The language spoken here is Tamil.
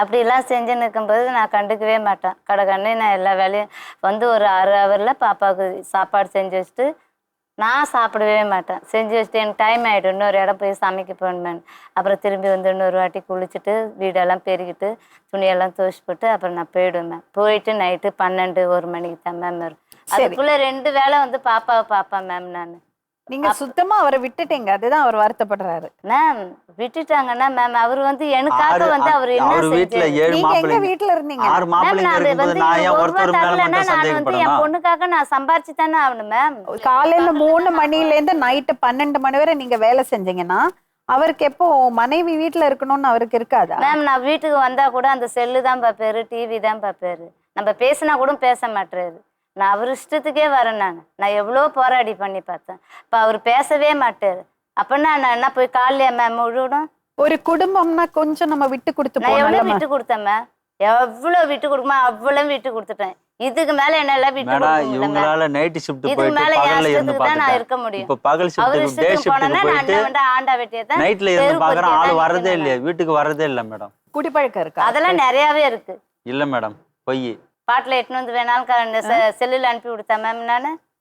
அப்படிலாம் செஞ்சுன்னு இருக்கும்போது நான் கண்டுக்கவே மாட்டேன். கடகண்ணு நான் எல்லா வேலையும் வந்து ஒரு அரை ஹவரில் பாப்பாவுக்கு சாப்பாடு செஞ்சு வச்சுட்டு நான் சாப்பிடவே மாட்டேன். செஞ்சு வச்சுட்டு எனக்கு டைம் ஆகிடும் இன்னொரு இடம் போய் சமைக்க போகணுமேனு அப்புறம் திரும்பி வந்து இன்னொரு வாட்டி குளிச்சுட்டு வீடெல்லாம் பெருகிட்டு துணியெல்லாம் துவைச்சு போட்டு அப்புறம் நான் போயிடுவேன். மேம் போயிட்டு நைட்டு பன்னெண்டு ஒரு மணிக்கு தான் மேம் வரும். அதுக்குள்ளே ரெண்டு வேளை வந்து பாப்பாவை பார்ப்பேன் மேம் நான். நீங்க சுத்தமா அவரை விட்டுட்டீங்க. அதுதான் அவர் வருத்தப்படுறாரு. மேம் விட்டுட்டாங்கன்னா மேம் அவர் வந்து எனக்காக வந்து அவர் என்ன செஞ்சாரு? ஏழு நீங்க எங்க மாப்பிள்ளை வீட்டுல இருந்தீங்க? ஆறு நான் இருக்கும்போது வந்து நான் ஏன் ஒருத்தர் மேல மட்டும் நான் வந்து என் பொண்ணுக்காக நான் சம்பாரிச்சு தானே ஆகணும் மேம். காலையில மூணு மணில இருந்து நைட்டு பன்னெண்டு மணி வரை நீங்க வேலை செஞ்சீங்கன்னா அவருக்கு எப்போ மனைவி வீட்டுல இருக்கணும்னு அவருக்கு இருக்காதா? மேம் நான் வீட்டுக்கு வந்தா கூட அந்த செல்லு தான் பார்ப்பாரு டிவி தான் பார்ப்பாரு நம்ம பேசினா கூட பேச மாட்டாரு நான் அவர் இஷ்டத்துக்கே வரேன் நான். நான் எவ்வளோ போராடி பண்ணி பார்த்தேன். இப்போ அவர் பேசவே மாட்டாரு. அப்படின்னா நான் என்ன போய் காலையில மேம் விழுடும் ஒரு குடும்பம்னா கொஞ்சம் நம்ம விட்டு கொடுத்து நான் எவ்வளோ விட்டு கொடுத்தேன் மேம் எவ்வளோ விட்டு கொடுக்குமா அவ்வளோ விட்டு கொடுத்துட்டேன். இதுக்கு மேல என்னால விட்டு இவங்களால நைட் ஷிஃப்ட் இதுக்கு போயிட்டு பகல்ல இருந்து நான் இருக்க முடியும். இப்ப பகல் அவர் ஷிஃப்ட்டுக்கு டே இஷ்டத்துக்கு போனோன்னா ஷிஃப்ட்டுக்கு நான் போயிட்டு அண்ணன் வந்து ஆண்டா வெட்டியை தான் நைட்ல இருந்து பாக்குறேன் ஆள் வரதே இல்லையா வீட்டுக்கு வரதே இல்ல மேடம் குடிப்பழக்கம் இருக்கா? அதெல்லாம் நிறையாவே இருக்கு. இல்ல மேடம் பொய். பாட்டில் எட்டுன்னு வந்து வேணாலும் செல்லில் செல்லுல அனுப்பி விடுத்தேன் மேம் நான்?